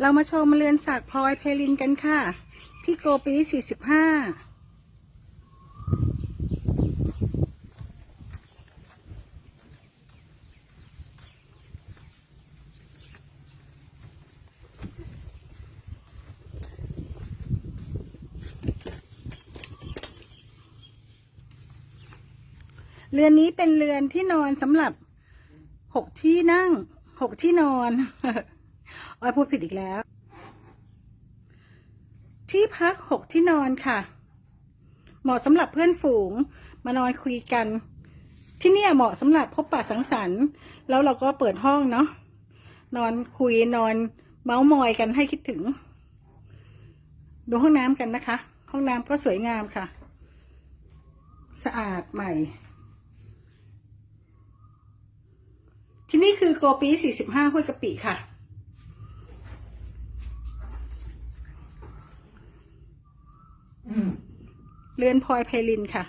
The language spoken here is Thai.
เรามาชมเรือนสักพลอยเพลินกันค่ะ ที่โกปี 45เรือนนี้เป็นเรือนที่นอนสำหรับหกที่นั่งหกที่นอน ออยพูดผิดอีกแล้ว ที่พักหกที่นอนค่ะ เหมาะสำหรับเพื่อนฝูง มานอนคุยกัน ที่เนี่ยเหมาะสำหรับพบปะสังสรรค์ แล้วเราก็เปิดห้องเนาะนอนคุยนอนเมาส์มอยกันให้คิดถึง ดูห้องน้ำกันนะคะ ห้องน้ำก็สวยงามค่ะ สะอาดใหม่ ที่นี่คือโกปี45ห้วยกะปิค่ะ เลือนพลอยไพลินค่ะ